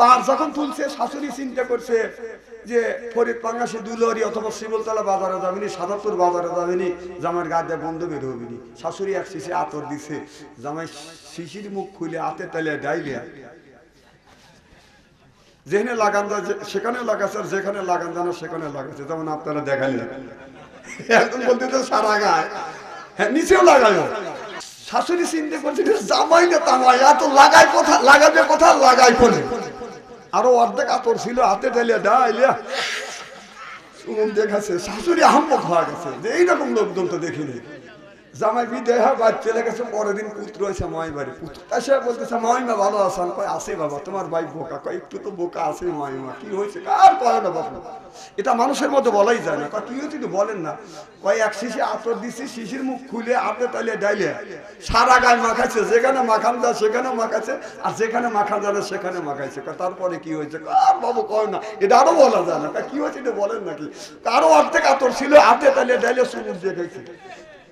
পার যখন তুলছে, শাশুড়ি চিন্তা করছে যে ফরিদ পাঙ্গাসি দুলহরি অথবা শিবলতলা বাজারে যাবেনি সাদাপুর বাজারে যাবেনি, জামাইয়ের গায়ে গন্ধ বের হবেনি। শাশুড়ি এক শিশে আতর দিছে, জামাই শিশির মুখ খুলে হাতে তালে ডাইলে। যেখানে লাগান যায় সেখানে লাগাচ্ছে আর যেখানে লাগান যায় না, সেখানে লাগাচ্ছে যেমন আপনারা দেখালেন। এখন বলতে তো সারা গায়ে। হ্যাঁ নিচেও লাগায় শাশুড়ি চিন্তা করছে জামাই না তামাই, এত লাগাই কোথা লাগাবে কোথা? লাগাই কোনে আরও অর্ধেক আতর ছিল, হাতে ডাইলিয়া চুমুক দেখাচ্ছে শাশুড়ি আহম্মক হওয়া গেছে। যে এইরকম লোকজন তো দেখিনি। জামাই বিদে হয় বাদ চলে গেছে পরের দিন পুত্র হয়েছে মাই বাড়ি পুত্র এসে বলতেছে, মাইমা ভালো আছেন? কয়, আছে বাবা, তোমার ভাই বোকা। কয়, একটু তো বোকা আছে মাইমা, কি হয়েছে? কার কয় না বাবা এটা মানুষের মধ্যে বলাই যায় না। কয়, কি হয়েছে বলেন না। কয়, এক শিশি আতর দিছি, শিশির মুখ খুলে হাতে তালে ডাইলে, সারা গায়ে মাখাইছে, যেখানে মাখান যায় সেখানে মাখাইছে, আর যেখানে মাখা যাবে সেখানে মাখাইছে। তারপরে কি হয়েছে? কার বাবু কয় না, এটা আরও বলা যায় না। কি হয়েছে এটা বলেন নাকি কারও অর্ধেক আতর ছিল হাতে তালে ডাইলে সুমুখ দিয়ে খাইছে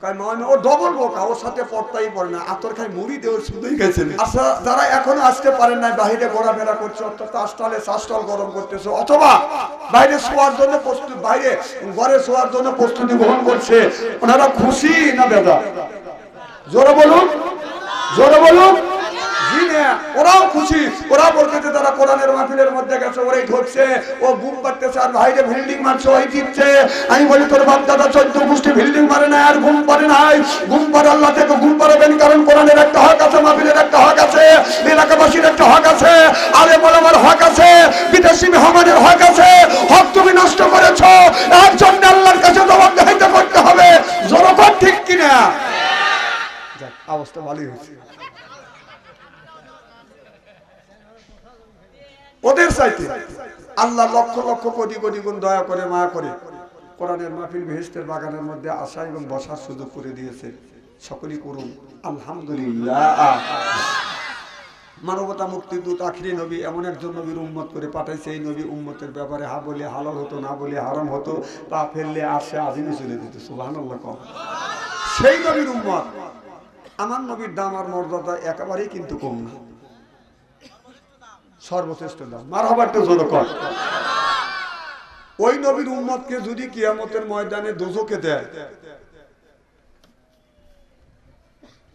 ও ডবল বোকা, ওর সাথে পড়তাই পড়ে না আতর খাই মুড়ি দিয়ে শুধুই গেছে। আচ্ছা যারা এখনও আসতে পারেন না বাইরে ঘোরাফেরা করছে অর্থাৎ আস্টলে শাস্টল গরম করতেছে, অথবা বাইরে শোয়ার জন্য প্রস্তুতি, বাইরে ঘরে শোয়ার জন্য প্রস্তুতি গ্রহণ করছে, ওনারা খুশি না বেদা? জোরে বলুন জোরে বলুন। ওরাও খুশি। ওরা বলতেছে তারা কোরআনের মাহফিলের মধ্যে গেছে, ওরাই ঢুকছে। ও ঘুম পাড়তেছে আর ভাইরে বিল্ডিং মারছে, ওই দিচ্ছে আমি বলি, তোর বাপ দাদা চোদ্দ গোষ্ঠী বিল্ডিং মারে না আর ঘুম পারে নাই। ঘুম পারে আল্লাহ থেকে ঘুম পারবেন কারণ কোরআনের একটা হক আছে, মাহফিলের একটা হক আছে, এলাকাবাসীর একটা হক আছে আলে বলামার হক আছে, বিদেশি মেহমানের হক আছে। হক তুমি নষ্ট করেছ, এর জন্য আল্লাহর কাছে জবাবদিহিতা করতে হবে। জনগণ ঠিক কিনা? অবস্থা ভালোই হয়েছে। ওদের চাইতে। আল্লাহ লক্ষ লক্ষ কোটি কোটি গুণ দয়া করে, মায়া করে কোরআনের মাহফিল ভেস্তের বাগানের মধ্যে আসা এবং বসার সুযোগ করে দিয়েছে। সকলেই করুন। আলহামদুলিল্লাহ। মানবতা মুক্তির দূত আখিরি নবী, এমন একজন নবীর উম্মত করে পাঠাইছে। এই নবী উম্মতের ব্যাপারে হা বলে হালাল হতো, না বলে হারাম হতো পা ফেললে আসে আজিমে চলে দিত সুবহানাল্লাহ কম। সেই নবীর উম্মত। আমার নবীর দাম আর মর্যাদা একেবারেই কিন্তু কম না। সর্বশ্রেষ্ঠ দাম মার হবার তো জোর কর ওই নবীর উম্মতকে যদি কিয়ামতের ময়দানে দোজকে দেয়,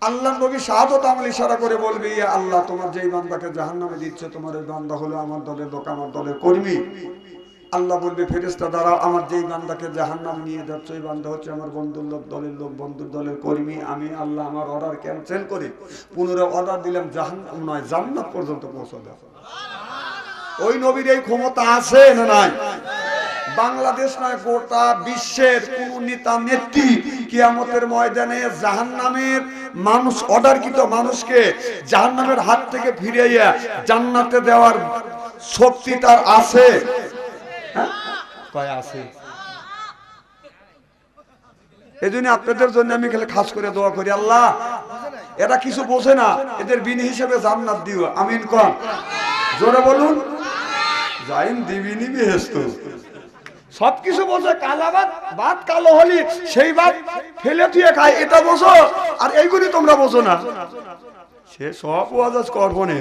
আল্লাহ নবী শাহাদত আমল ইশারা করে বলবে, ইয়া আল্লাহ, তোমার যেই বান্দাকে জাহান্নামে দিচ্ছে, তোমার ওই বান্দা হলো আমার দলের লোক, আমার দলের কর্মী। আল্লাহ বলবে ফেরেস্তা দ্বারা আমার যেই বান্দাকে জাহান্নাম নিয়ে যাচ্ছে ওই বান্দা হচ্ছে আমার বন্ধুর লোক, দলের লোক, বন্ধুর দলের কর্মী। আমি আল্লাহ আমার অর্ডার ক্যান্সেল করে, পুনরায় অর্ডার দিলাম, জাহান্নাম নয়, জান্নাত পর্যন্ত পৌঁছে দেয় ওই নবীর এই ক্ষমতা আছে না নাই? বাংলাদেশ নয়, গোটা বিশ্বের কোন নেতা, নেত্রী কিয়ামতের ময়দানে জাহান্নামের মানুষ, অর্ডারকৃত মানুষকে জাহান্নামের হাত থেকে ফিরিয়ে জান্নাতে দেওয়ার শক্তি তার আছে? কয় আছে? এই জন্য আপনাদের জন্য আমি খালি খাস করে দোয়া করি, আল্লাহ। এরা কিছু বোঝে না, এদের বিন হিসেবে জান্নাত দিও। আমিন কন। জোরে বলুন। যাইন দিবিনি বেহেস্ত সবকিছু বোঝে, কালা ভাত ভাত, কালো হলি, সেই ভাত ফেলে তুই খাই এটা বোঝো, আর এইগুলি তোমরা বোঝো না। সে সব ওয়াজ করবনে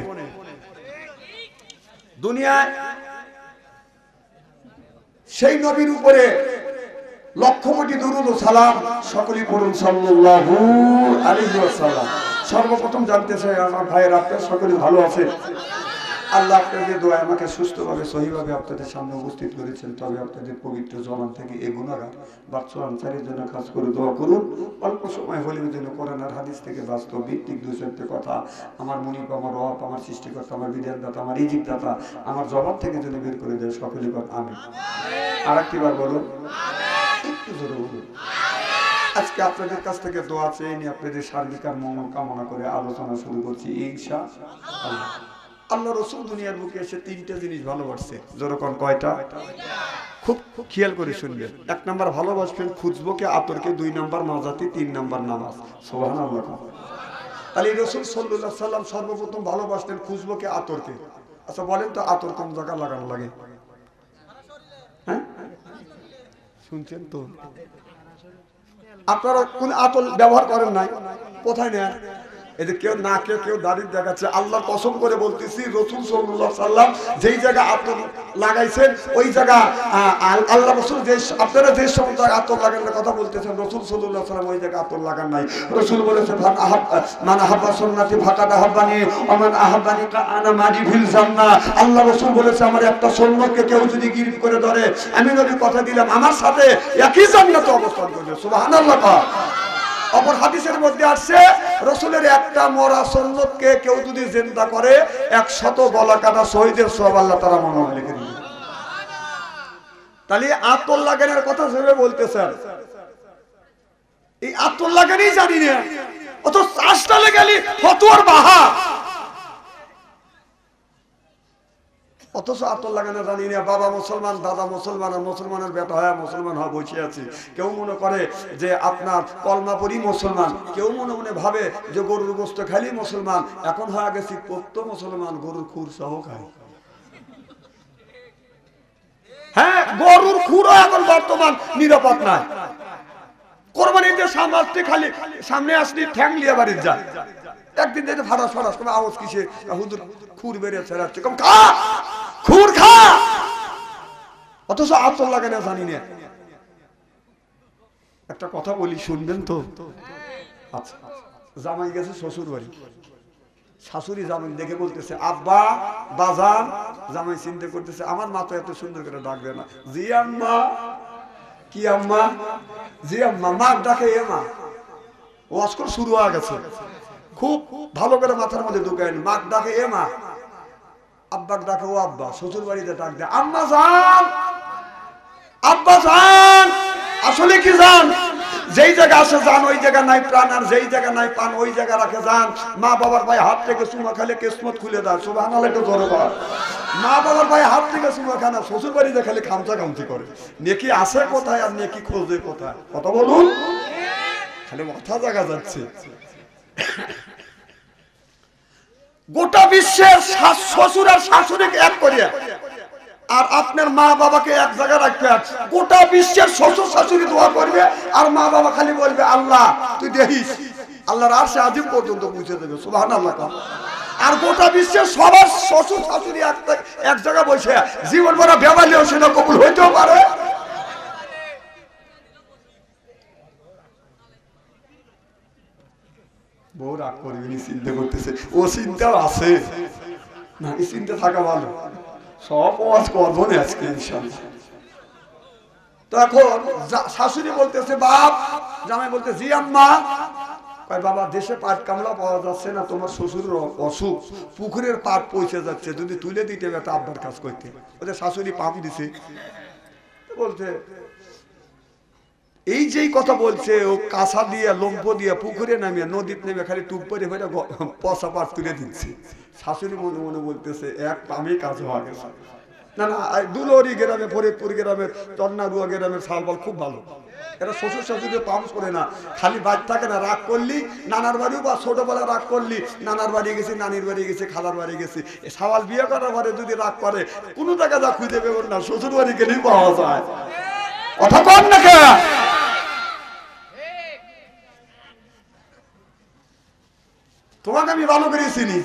দুনিয়ায় সেই নবীর উপরে লক্ষ কোটি দুরুদ ও সালাম সকলেই পড়ুন আলাইহি ওয়াসাল্লাম। সর্বপ্রথম জানতে চাই আমার ভাইয়ের আপনার সকলে ভালো আছে? আল্লাহ আপনাদের দোয়া আমাকে সুস্থভাবে সহিভাবে আপনাদের সামনে উপস্থিত করেছেন। তবে আপনাদের পবিত্র জমান থেকে এই গুণাগার বাচ্চা আনসারের জন্য কাজ করে দোয়া করুন। অল্প সময় হলেও যেন কোরআন আর হাদিস থেকে বাস্তব ভিত্তিক দু কথা আমার মনিপ আমার রব আমার সৃষ্টিকর্তা আমার বিধান দাতা আমার ইজিক দাতা আমার জবান থেকে যেন বের করে দেয় সকলে কথা আমি আর একটি বার বলুন। একটু জোরে বলুন। আজকে আপনাদের কাছ থেকে দোয়া চেয়ে নিয়ে আপনাদের সার্বিক আর মঙ্গল কামনা করে আলোচনা শুরু করছি ইনশা আল্লাহ। আল্লাহ রসুল দুনিয়ার বুকে এসে তিনটা জিনিস ভালোবাসছে। যেরকম কয়টা? খুব খেয়াল করে শুনবেন। এক নাম্বার ভালোবাসবেন খুঁজবোকে, আতরকে, দুই নাম্বার মাজাতি, তিন নাম্বার নামাজ। সোহান তাহলে রসুল সাল্লাহ সাল্লাম সর্বপ্রথম ভালোবাসতেন খুঁজবোকে, আতরকে। আচ্ছা বলেন তো আতর কোন জায়গা লাগানো লাগে? হ্যাঁ? শুনছেন তো? আপনারা কোন আতর ব্যবহার করেন নাই? কোথায় নেন এদের কেউ না কেউ কেউ দাঁড়িয়ে দেখাচ্ছে। আল্লাহ কসম করে বলতেছি, রসুল সাল্লাম যেই জায়গা লাগাইছেন, ওই জায়গা আল্লাহ রসুল যে আপনারা যে আতর লাগানোর কথা বলতেছেন, রসুল সাল্লাহ সাল্লাম ওই জায়গা আতর লাগান নাই। রসুল বলেছে মান আহাব্বা আহাব্বানি আনা আল্লাহ রসুল বলেছে, আমার একটা সুন্নতকে কেউ যদি গিরিফ করে ধরে, আমি নবী কথা দিলাম, আমার সাথে একই জান্নাতে অবস্থান করবে। কও। অপর হাদিসের মধ্যে আসছে রসুলের একটা মরা সন্ন্যতকে কেউ যদি জিন্দা করে, একশত গলা কাটা শহীদের সব আল্লাহ তারা মনোহর লিখে দিবে। তাহলে আত্মল্লা লাগানোর কথা ভেবে স্যার এই আত্মল্লা লাগানি জানি না। অত চাষটা লেগালি ফতুয়ার বাহা অথচ আতর লাগানো জানি না, বাবা মুসলমান, দাদা মুসলমান, আর মুসলমানের বেটা হয় মুসলমান হওয়া বসে আছি। কেউ মনে করে যে আপনার কলমাপুরি মুসলমান, কেউ মনে মনে ভাবে যে গরুর গোস্ত খালি মুসলমান, এখন হয়ে গেছি প্রত্য মুসলমান, গরুর খুর সহ খায় হ্যাঁ গরুর খুরও এখন বর্তমান নিরাপদ নাই। কোরবানিতে সামনে খালি সামনে আসলি ঠ্যাং লিয়ে বাড়ির যায়। একদিন দেখে ফাটাস ফাটাস করে আওয়াজ কিসে? হুদুর খুর বেড়ে ছেড়াচ্ছে কম খা! খুর খা! অথচ আতর লাগে না, জানি না। একটা কথা বলি, শুনবেন তো? আচ্ছা জামাই গেছে শ্বশুর বাড়ি শাশুড়ি জামাই দেখে বলতেছে, আব্বা, বাজান। জামাই চিন্তা করতেছে, আমার মা তো এত সুন্দর করে ডাকবে না। জি আম্মা। কি আম্মা? জি আম্মা, মা ডাকে, এ মা। ওয়াস্কর শুরু হয়ে গেছে। খুব ভালো করে মাথার মধ্যে ঢুকেন মা ডাকে, এ মা। আব্বাক ডাকে, ও আব্বা শ্বশুর বাড়িতে ডাক দেয় আম্মা যান! আব্বা যান! আসলে কি যান? যেই জায়গা আসে যান, ওই জায়গা নাই প্রাণ, আর যেই জায়গা নাই পান, ওই জায়গা রাখে যান। মা বাবার ভাই হাত থেকে সুমা খালে কিসমত খুলে দেয়। সুবাহ একটু বল। মা বাবার ভাই হাত থেকে সুমা খানা শ্বশুর বাড়িতে খালি খামচা খামচি করে। নেকি আসে কোথায় আর নেকি খোঁজে কোথায়? কথা বলুন। খালি মাথা জায়গা যাচ্ছে। গোটা বিশ্বের শ্বশুর আর শাশুড়িকে এক করিয়া। আর আপনার মা বাবাকে এক জায়গায় রাখবে গোটা বিশ্বের শ্বশুর শাশুড়ি দোয়া করবে, আর মা বাবা খালি বলবে, আল্লাহ, তুই দেখিস, আল্লাহর আর সে আজিম পর্যন্ত পৌঁছে দেবে সুবাহ আল্লাহ আর গোটা বিশ্বের সবার শ্বশুর শাশুড়ি এক জায়গায়- বসে, জীবন ভরা বেবালিও সেটা কবুল হইতেও পারে। বউ রাগ করবি চিন্তা করতেছে, ও চিন্তাও আছে। না চিন্তা থাকা ভালো। সব ওয়াজ করব না আজকে ইনশাল্লাহ তো শাশুড়ি বলতেছে, বাপ! জামাই বলতে জি আম্মা! বাবা, দেশে পাট কামলা পাওয়া যাচ্ছে না, তোমার শ্বশুরের অ- অসুখ। পুকুরের পাট পৌঁছে যাচ্ছে, যদি তুলে দিতে হবে আব্বার কাজ করতে। ওদের শাশুড়ি পাম্প দিছে। বলছে এই যেই কথা বলছে, ও কাঁসা দিয়ে, লম্ফ দিয়ে, পুকুরে নামিয়ে, নদীতে নেমে খালি টুপ করে ভরে পচা পাট তুলে দিচ্ছে। শাশুড়ি মনে মনে বলতেছে, এক পামে কাজ হওয়া গেছে। না না দুলরি গ্রামে, ফরিদপুর গ্রামের চন্নারুয়া গ্রামের শালবাল খুব ভালো। এরা শ্বশুর শাশুড়ি পাম্প করে না, খালি বাদ থাকে না, রাগ করলি, নানার বাড়িও বা ছোটবেলা রাগ করলি, নানার বাড়ি গেছি, নানির বাড়ি গেছি, খালার বাড়ি গেছি। সাওয়াল বিয়ে করার পরে যদি রাগ করে, কোনো জায়গা যা খুঁজে পেবেন না শ্বশুর বাড়ি গেলেই পাওয়া যায়। কথা না কে তোমাকে আমি ভালো করে চিনি।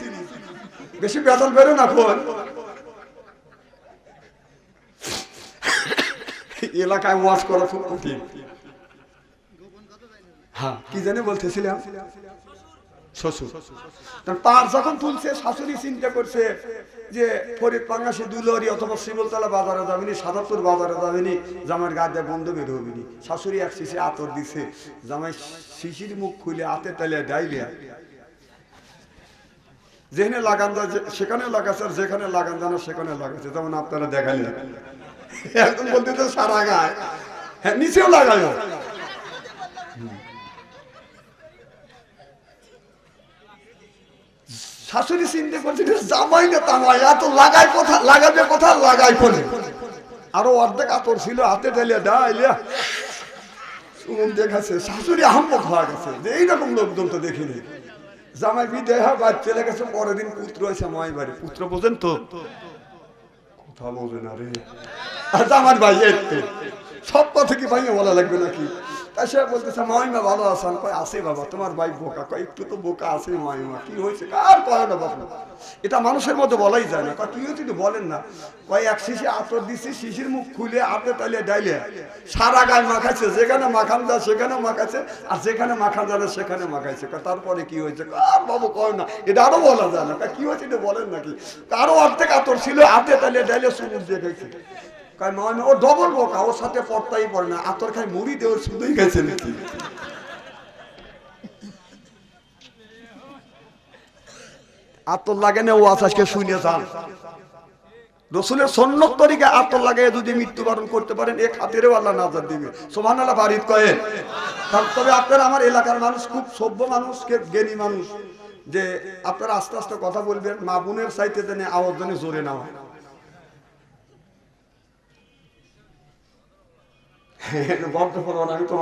বেশি বেতন বেরো না খোল এলাকায় ওয়াজ করা খুব কঠিন। হ্যাঁ কি জানে বলতেছিলাম। তার যখন তুলছে, শাশুড়ি চিন্তা করছে যে ফরিদ দুলহরি অথবা শিবলতলা বাজারে যাবেনি সাদাপুর বাজারে যাবেনি, জামাইয়ের গা দিয়ে বন্ধ বের হবেনি। শাশুড়ি এক শিশি আতর দিছে, জামাই শিশির মুখ খুলে আতে তালে ডাইলিয়া যেখানে লাগান যায় সেখানে লাগাচ্ছে আর যেখানে লাগান যায় সেখানে লাগাচ্ছে যেমন আপনারা দেখালেন। এখন বলতে তো সারা গায়। হ্যাঁ নিচেও লাগায় শাশুড়ি চিন্তা করছে জামাই না তামাই এত লাগাই কোথা লাগাবে কোথা? লাগাই কোনে আরও অর্ধেক আতর ছিল, হাতে ঢেলিয়া ডাইলিয়া দেখাচ্ছে, শাশুড়ি আহম্মক হয়ে গেছে। যে এইরকম লোকজন তো দেখিনি। জামাই বিদেহ বাদ চলে গেছে পরের দিন পুত্র আছে মাই বাড়ি। পুত্র বোঝেন তো? কথা বোঝেন আরে আর জামার ভাই এই সব কথা কি ভাইয়া বলা লাগবে নাকি? তাই সে বলতেছে মামিমা ভালো আছেন কয় আছে বাবা, তোমার ভাই বোকা। কয়, একটু তো বোকা আছে মামিমা কি হয়েছে? আর কয় না বাবু। এটা মানুষের মধ্যে বলাই যায় না। কয়, কি হয়েছে বলেন না। কয়, এক শিশি আতর দিচ্ছি শিশির মুখ খুলে আতে তালিয়ে ডাইলে, সারা গায়ে মাখাইছে, যেখানে মাখান যায় সেখানে মাখাইছে, আর যেখানে মাখা যাবে সেখানে মাখাইছে। তারপরে কি হয়েছে? আর বাবু কয় না। এটা আরও বলা যায় না। কি হয়েছে এটা বলেন নাকি আরও অর্ধেক আতর ছিল, হাতে তালিয়ে ডাইলে দিয়ে গেছে কয় ও ডবল বোকা, ওর সাথে পড়তাই পড়ে না, আতর খাই মুড়ি দিয়ে ওর শুধুই গেছে নাকি? আতর লাগে না, ও আজকে শুনে যান। রসুলের সন্ন্যত তরিকে আতর লাগে যদি মৃত্যুবরণ করতে পারেন এক হাতেরও আল্লাহ নাজার দিবে। সোমান আল্লাহ বাড়িত কয়েন তবে আপনার, আমার এলাকার মানুষ খুব সভ্য মানুষ জ্ঞানী মানুষ, যে আপনারা আস্তে আস্তে কথা বলবেন, মা বোনের সাইতে দেনে আওয়াজ জোরে নেওয়া বদ্ধ তো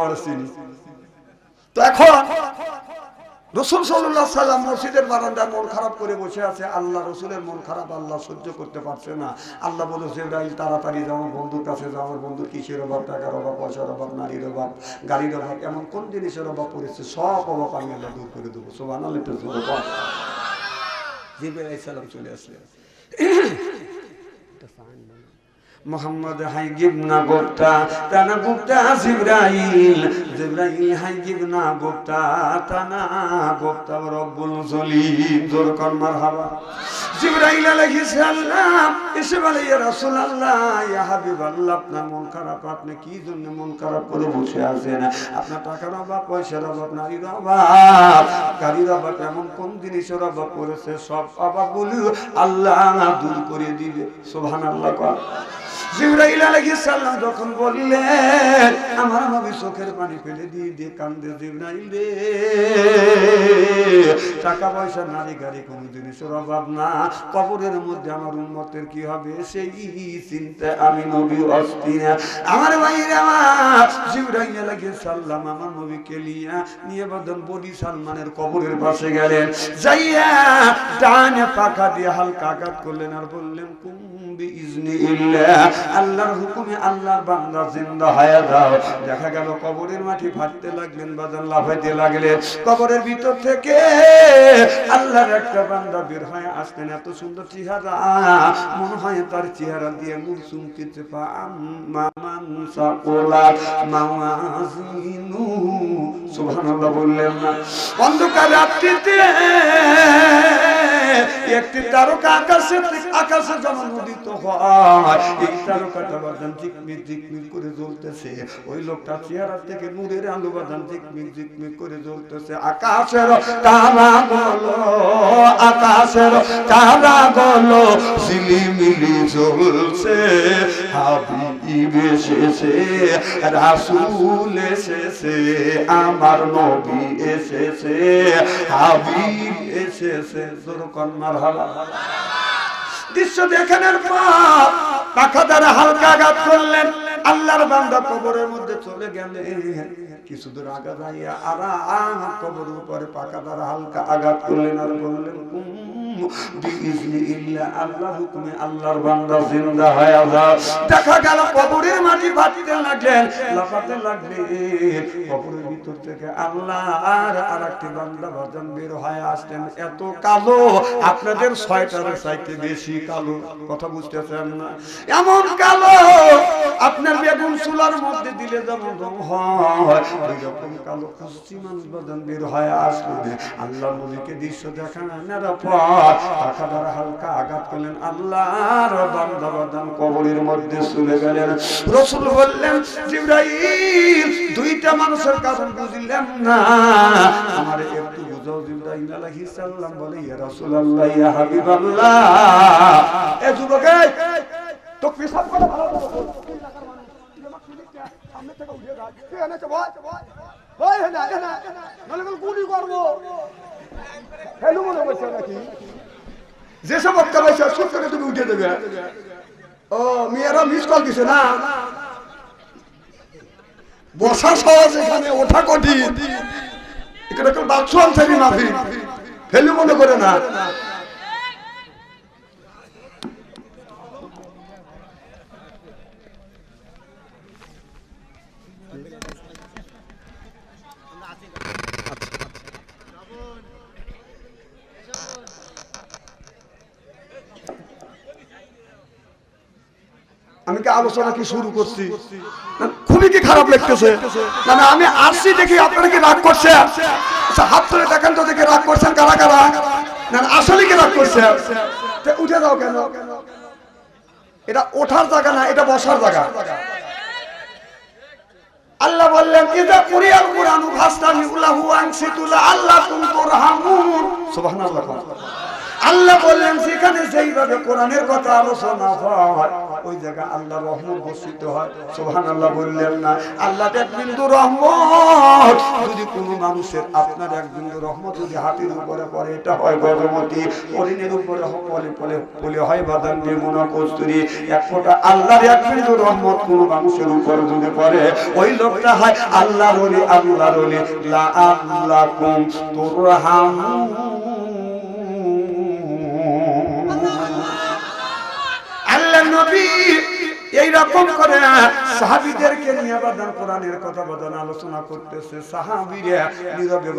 রসুল সাল্লাহ সাল্লাম মসজিদের বারান্দায় মন খারাপ করে বসে আছে। আল্লাহ রসুলের মন খারাপ, আল্লাহ সহ্য করতে পারছে না। আল্লাহ বলে জেব্রাইল, তাড়াতাড়ি যাও বন্ধুর কাছে যাও। বন্ধুর কিসের অভাব? টাকার অভাব, পয়সার অভাব, নারীর অভাব, গাড়ির অভাব, এমন কোন জিনিসের অভাব পড়েছে? সব অভাব আমি আল্লাহ দূর করে দেবো। সোবান আল্লাহ জিব্রাইল চলে আসলেন। মোহাম্মদ হাইগিব না গোপ্তা তানা গুপ্তা জিব্রাইল জিব্রাইল হাইগিব না গোপ্তা, তানা গোপ্তা, রব্বুল জলিম জোর কর মারহাবা। জিব্রাইল আলাইহিস সালাম এসে বলে, ইয়া রাসূলুল্লাহ, ইয়া হাবিবাল্লাহ, আপনার মন খারাপ, আপনি কি জন্য মন খারাপ করে বসে আছেন? আপনার টাকার অভাব, পয়সার অভাব, নারীর অভাব, গাড়ির অভাব, এমন কোন জিনিসের অভাব পড়েছে? সব অভাবগুলো আল্লাহ দূর করে দিবে। সুবহানাল্লাহ কর যখন বললেন, আমার নবী চোখের পানি ফেলে দিয়ে দিয়ে কান্দে জিবরাইল টাকা পয়সা নারী গাড়ি জিনিসের অভাব না। কবরের মধ্যে আমার উন্মতের কি হবে? সেই চিন্তা আমি নবী অস্থির। আমার আমার, জিবরাইল আলাইহিস আমার নবীকে নিয়ে বডি সালমানের কবরের পাশে গেলেন। যাইয়া ডানে পাখা দিয়ে হালকা আঘাত করলেন আর বললেন, কুম আল্লাহর আল্লাহর হয়ে দাও। দেখা গেল কবরের ফাটতে লাগলেন কবরের ভিতর থেকে আল্লাহর একটা এত সুন্দর মনে হয় তার চেহারা দিয়ে মুখ বললেন না। অন্ধকার রাত্রিতে একটি তারকা আকাশে আকাশে যেমন উদিত হয়। এই তারকাটা বাদান ঝিকমিক ঝিকমিক করে জ্বলতেছে। ওই লোকটা চেহারা থেকে আলো বাদান ঝিকমিক ঝিকমিক করে জ্বলতেছে। আকাশের তারা আকাশের তারা জ্বলছে এসেছে, রাসূল এসেছে, আমার নবী এসেছে, হাবিব এসেছে। দৃশ্য দেখানোর পর পাখা দ্বারা হালকা আঘাত করলেন। আল্লাহর বান্দা কবরের মধ্যে চলে গেলেন। কিছু দূর আগা যাইয়া আর কবর উপরে পাখা দ্বারা হালকা আঘাত করলেন আর বললেন আল্লাহ হুকুমে আল্লাহর বান্দা জিন্দা হয়ে যাও দেখা গেল কবরের মাটি ফাটতে লাগলেন লাফাতে লাগলেন কবরের ভিতর থেকে আল্লাহ আর আরেকটি বান্দা ভজন বের হয়ে আসলেন এত কালো আপনাদের ছয়টার চাইতে বেশি কালো কথা বুঝতেছেন না এমন কালো আপনার বেগুন চুলার মধ্যে দিলে যেমন হয় ওই রকম কালো পশ্চিমাঞ্চ বদন বের হয়ে আসলেন আল্লাহ নবীকে দৃশ্য দেখানোর পর দ্বারা হালকা আঘাত করলেন। আল্লাহর বান্দা বাদান কবরের মধ্যে চলে গেলেন। রসুল বললেন, জিব্রাইল, দুইটা মানুষের কারণ বুঝলেন না। আমার একটু বুঝাও জিব্রাইল আলাইহিস সালাম। বলে, ইয়া রাসূলুল্লাহ, ইয়া হাবিবাল্লাহ। এ যুবক তো পেশাব করে ভালো সামনে থেকে উঠে যা এনে চো ভয় ভয় না না নলে গুলি করব। হেলু মনে করছে নাকি? যেসব অক্কা রয়েছে সব করে তুমি উঠে দেবে। ও, মেয়েরা মিস কল দিছে না? বসা সহজ এখানে, ওঠা কঠিন। এখানে বাক্স আনসারি মাফি ফেলু মনে করে না আমি কি আলোচনা কি শুরু করছি? খুবই কি খারাপ লাগতেছে? না না আমি আসছি দেখি আপনারা কি রাগ করছে আচ্ছা, হাত ধরে দেখেন তো দেখে রাগ করছেন কারা কারা? আসলে কি রাগ করছে উঠে যাও কেন? এটা ওঠার জায়গা না এটা বসার জায়গা। আল্লাহ বললেন ইদা কুরিয়াল কুরআনু ফাস্তামিউলাহু আনসিতুলা আল্লাহ তুরহামুন। সুবহানাল্লাহ। আল্লাহ বললেন, সেখানে সেইভাবে কোরআনের কথা আলোচনা হয়। ওই জায়গায় আল্লাহ রহমত বর্ষিত হয়। সোহান আল্লাহ বললেন না। আল্লাহ এক বিন্দু রহমত। যদি কোনো মানুষের আপনার এক বিন্দু রহমত যদি হাতের উপরে পড়ে, এটা হয় গজমতি। হরিণের উপরে পলে পলে পলে হয় বাদাম মনে কস্তুরি। এক ফোঁটা আল্লাহর এক বিন্দু রহমত কোনো মানুষের উপর যদি পড়ে, ওই লোকটা হয় আল্লাহ রলি আল্লাহ লা আল্লাহ কুম আল্লাহ এইরকম করে সাহাবিদেরকে নিয়ে আবার কোরআনের কথা বদন আলোচনা করতেছে। সাহাবিরা নীরবে